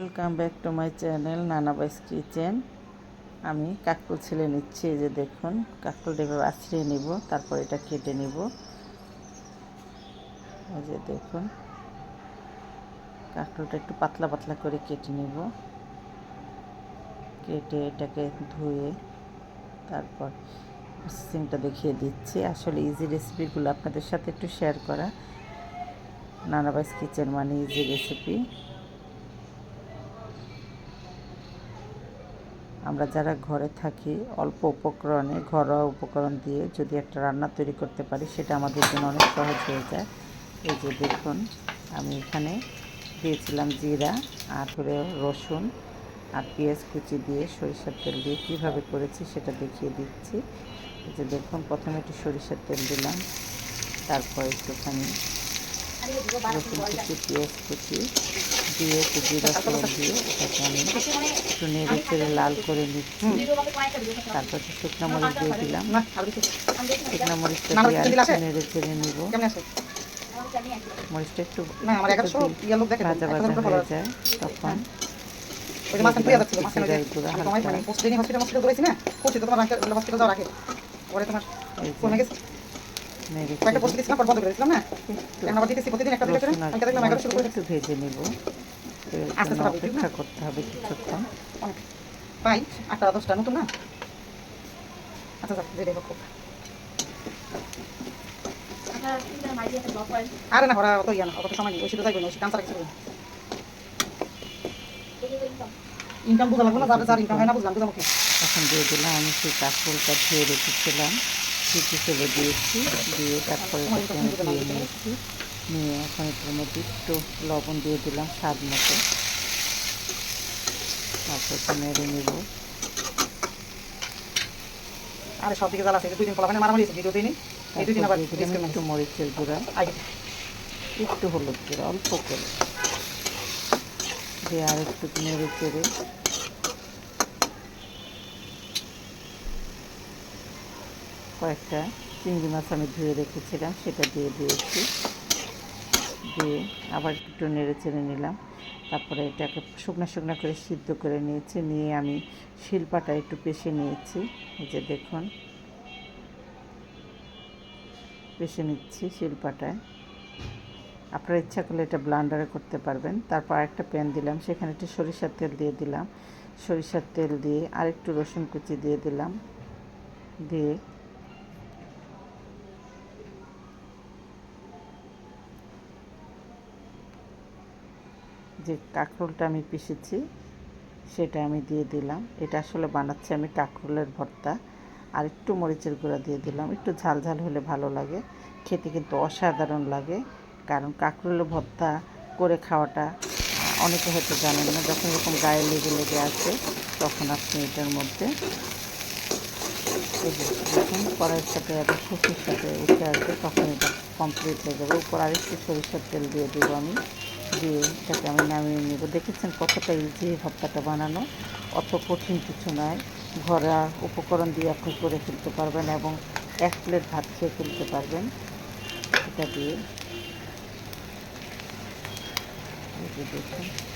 Welcome back to my channel Nana Bai's kitchen আমি কাকরুল ছেলে নিচ্ছি, এই যে দেখুন কাকরুলটা এভাবে আছড়িয়ে নিব, তারপর এটা কেটে নিব। এই যে দেখুন, কাকরুলটা একটু পাতলা পাতলা করে কেটে নিব। কেটে এটাকে ধুয়ে তারপর প্রসেসিংটা দেখিয়ে দিচ্ছি। আসলে ইজি রেসিপিগুলো আপনাদের সাথে একটু শেয়ার করা। নানা নানাবাইস কিচেন মানে ইজি রেসিপি আমরা যারা ঘরে থাকি, অল্প উপকরণে, ঘরোয়া উপকরণ দিয়ে যদি একটা রান্না তৈরি করতে পারি, সেটা আমাদের জন্য অনেক সহজ হয়ে যায়। এই যে দেখুন, আমি এখানে দিয়েছিলাম জিরা আর করে রসুন আর পেঁয়াজ কুচি দিয়ে সরিষার তেল দিয়ে কীভাবে করেছি সেটা দেখিয়ে দিচ্ছি। এই যে দেখুন, প্রথমে একটু সরিষার তেল দিলাম, তারপর একটুখানি কুচি পেঁয়াজ কুচি দিয়ে একটু জিরা ফোড়ন দিয়ে এটাকে আমি একটু নেড়ে চেড়ে লাল করে নিচ্ছি। তারপর শুকনো মরিচ দিয়ে দিলাম। শুকনো মরিচটা দিয়ে আর একটু নেড়ে চেড়ে নিব। মরিচটা একটু ভাজা ভাজা হয়ে যায় তখন এই যে কয়েকটা পোস্ট দিয়েছিলাম পর বন্ধ করে দিয়েছিলাম না? এখন আবার দিতেছি প্রতিদিন একটা দুটো করে আমি দেখলাম এগারোশো করে ভেজে নিব। আস্তে আস্তে হবে, ঠিক না? অপেক্ষা করতে হবে কিছুক্ষণ। পাই আটটা দশটা নতুন না? আচ্ছা আচ্ছা যেটাই হোক হোক। আরে না অত ইয়া না অত সময় নেই ওই শুধু যাইবে না ওই কাঁচা কিছু ইনকাম বোঝা লাগবে না যার ইনকাম হয় না বুঝলাম বুঝলাম এখন দিয়ে দিলাম আমি সেই কাঁকরোলটা ধুয়ে রেখেছিলাম। কিছু ফেলে দিয়েছি দিয়ে তারপরে এটাকে আমি ধুয়ে নিয়েছি। নিয়ে এখন এটার মধ্যে একটু লবণ দিয়ে দিলাম স্বাদ মতো। তারপর একটু নেড়ে নেব। আরে সব দিকে জ্বালা আছে দুই দিন ফলাফানে মারামারি হয়েছে ভিডিও দিনই এই দুই দিন আবার তারপর দিয়ে দিলাম একটু মরিচের গুঁড়া। একটু হলুদ গুঁড়া অল্প করে। দিয়ে আর একটু নেড়ে চেড়ে কয়েকটা চিংড়ি মাছ আমি ধুয়ে রেখেছিলাম, সেটা দিয়ে দিয়েছি। দিয়ে আবার একটু নেড়ে চেড়ে নিলাম। তারপরে এটাকে শুকনো শুকনো করে সিদ্ধ করে নিয়েছি, নিয়ে আমি শিলপাটা একটু পেশে নিয়েছি। এই যে দেখুন পেশে নিচ্ছি শিলপাটায়। আপনার ইচ্ছা করলে এটা ব্লান্ডারে করতে পারবেন। তারপর একটা প্যান দিলাম, সেখানে একটু সরিষার তেল দিয়ে দিলাম। সরিষার তেল দিয়ে আর একটু রসুন কুচি দিয়ে দিলাম। দিয়ে যে কাঁকরোলটা আমি পিষেছি, সেটা আমি দিয়ে দিলাম। এটা আসলে বানাচ্ছি আমি কাঁকরোলের ভর্তা। আর একটু মরিচের গুঁড়া দিয়ে দিলাম। একটু ঝাল ঝাল হলে ভালো লাগে। খেতে কিন্তু অসাধারণ লাগে। কারণ কাঁকরোলের ভর্তা করে খাওয়াটা, অনেকে হয়তো জানেন না, যখন এরকম গায়ে লেগে লেগে আছে তখন আপনি এটার মধ্যে যখন কড়াইয়ের সাথে আবার খুশির সাথে উঠে আসবে তখন এটা কমপ্লিট হয়ে যাবে। উপর আরেকটু সরিষার তেল দিয়ে দেবো আমি। দিয়ে এটাকে আমি নামিয়ে নেব। দেখেছেন কতটা ইজি ভর্তাটা বানানো? অত কঠিন কিছু নয়। ঘরা উপকরণ দিয়ে আপনি করে ফেলতে পারবেন এবং এক প্লেট ভাত খেয়ে ফেলতে পারবেন। এটা দিয়ে। দেখুন।